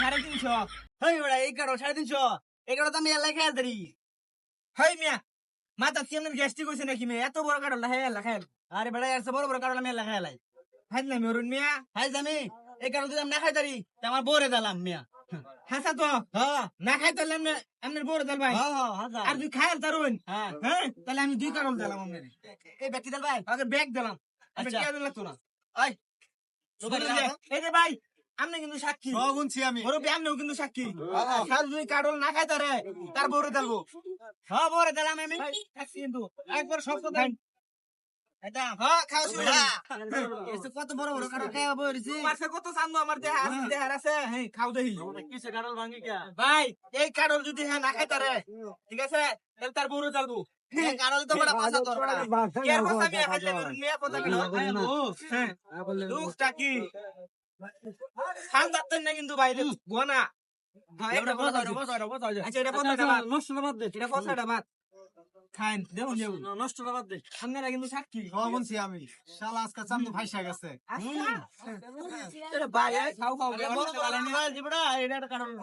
সাড়ে তিনশো। হেই বেটা, এই কাঁঠাল সাড়ে তিনশো। এই কাঁঠাল আমি এলাই খেয়াল ধরি। হাই মিয়া মাথা কেমন গ্যাস্ট্রিক হয়েছে নাকি মেয়ে? এত বড় কাঠল এলা আরে বেটা এর বড় বড় কাঁঠাল আমি এলাই খেয়ালাই হাই না মেরুন মিয়া হাই জামি এই কাঁঠাল যদি না খাই ধরি তা আমার বউরে দিলাম মিয়া। হাসা তো না খাই তাহলে আমি আপনার বড় দেল ভাই। আর তুই খায়াল তারুন হ্যাঁ। হ্যাঁ? তাহলে আমি দুই কাঠল দিলাম আপনার এই ব্যক্তি দিল ভাই আগে ব্যাগ দিলাম। আচ্ছা। কে দিন লাগতো না ওই শুনুন যে, এই যে ভাই আপনি কিন্তু সাক্ষী। শুনছি আমি। বড় আপনিও কিন্তু সাক্ষী। খাল দুই না খাই তারে তার বড় দেলবো। হ্যাঁ বউরে দিলাম আমি। সাক্ষী কিন্তু। একবার সব কথা এটা খাওয়া শুরু। বেটা, এসে কত বড় বড় কাঁঠাল খাওয়া বইরেছি কত চান্দু আমার দেহা আছে দেহা আছে। খাও দেহি কিসে কাঁঠাল ভাঙি কে? ভাই এই কাঠল যদি হ্যাঁ না খাই তারে ঠিক আছে তাহলে তার বড় দেলবো। তো হ্যাঁ কিন্তু বাইরে। গোনা। আমি। শালা আজকে চান্দু ফাইসা গেছে।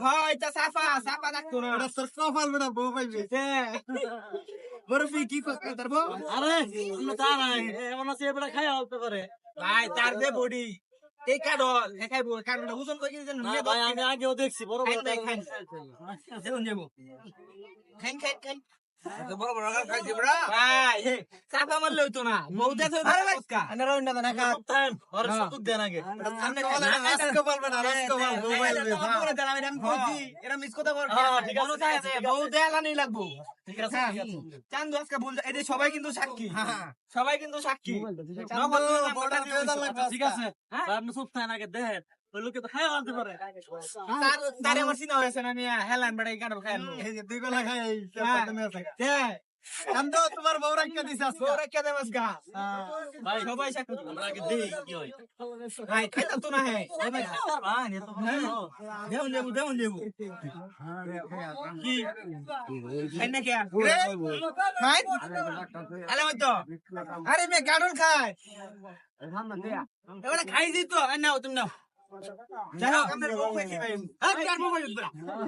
হয় এটা সাফা সাফা রাখতো না। এটা তোর কপাল বেটা বউ পাইবে। বরফি কি করতে পারব আরে, অন্য তার এমন আছে, এবারে খাই অল্প করে। ভাই তার দে বডি এই কাডল দেখাইবো কাডলটা ওজন কই না ভাই, আমি আগেও দেখছি, বড় বড় খাই, খাই, কাঁঠাল। দেখুন হ্যাঁ। হ্যাঁ। হ্যাঁ, সবাই কিন্তু সাক্ষী। হ্যাঁ। সবাই কিন্তু সাক্ষী। ঠিক আছে, আপনি চুপ থাকেন আগে, দেখেন। ওই লোকে তো খাইয়া আনতে পারে। তার তারে আমার চিনা হয়েছে না নিয়ে হেলান বেড়াই কাটল খাই এই যে দুই বেলা খাই, এই চারটা মেয়ে আছে। হ্যাঁ চান্দু, তোমার বউ রাখিয়া দিছে আজকে। বউ রেখে দে মাস গা সবাই সাক্ষী আমরা আগে দেখি কি হয়। ভাই খাইতাম তো না হ্যাঁ। দেউন দেবু দেউন মত আরে? মে গাডল খাই খাই দিত নাও তুমি নাও।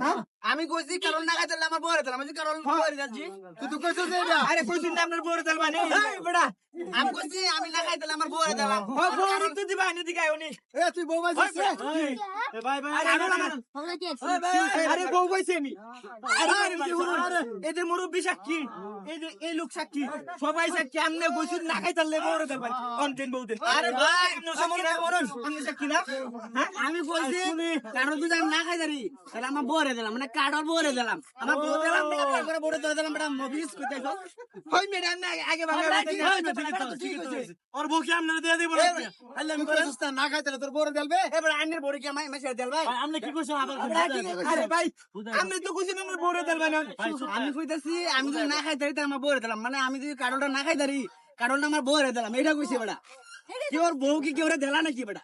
হ্যাঁ আমি কইছি কারণ না খাইতে আমার আমি কারণ বউরে যাচ্ছি তুই তো কইছিস যে আরে কইছি না আপনার বউরে দিলাম মানে বেটা আমি কইছি আমি না খাইতে আমার বউরে দিলাম ও বউরে তো দিবা নি দিগাই উনি এ, তুই বউ পাইছিস এ ভাই, ভাই, আরে আরে বউ পাইছি আমি আরে আরে এদের মুরব্বী সাক্ষী এই যে এই লোক সাক্ষী সবাই সাক্ষী আমনে কইছি না দিলাম অনটেন বউ দিন আরে ভাই, সাক্ষী না সাক্ষী না হ্যাঁ আমি বলছি কারণ যদি আমি না খাই দাঁড়ি তাহলে আমার বরে দিলাম মানে বরে দিলাম। আমার বউ দিলাম তারপরে বরে ধরে দিলাম করতে হই মেডাম না আগে ভাবে ওর বউ কি আপনারা দিয়ে দিব আল্লাহ, আমি কইছিস তা, না তোর বউরে দেলবে। এবার আইনের বড়ি কে মাই মেসে দেল ভাই আপনি কি কইছেন? আবার আরে ভাই তো কইছেন আমার দেল ভাই আমি কইতাছি আমি যদি না খাই দাঁড়ি আমার বরে দিলাম। মানে আমি যদি কাঠলটা না খাই দাঁড়ি কাঠলটা আমার বরে দিলাম। এটা কইছি বেটা। কি ওর বউ কি কেউ দিলা নাকি বেটা?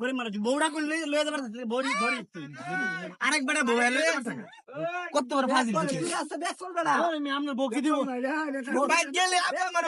বড়ি মারা বউড়া কোন লই লই যাবার বড়ি ধরি আরেক বেটা বউ এলে কত বড় ফাজিল আমি আপনার বউ কি দিব ভাই গেলে আমার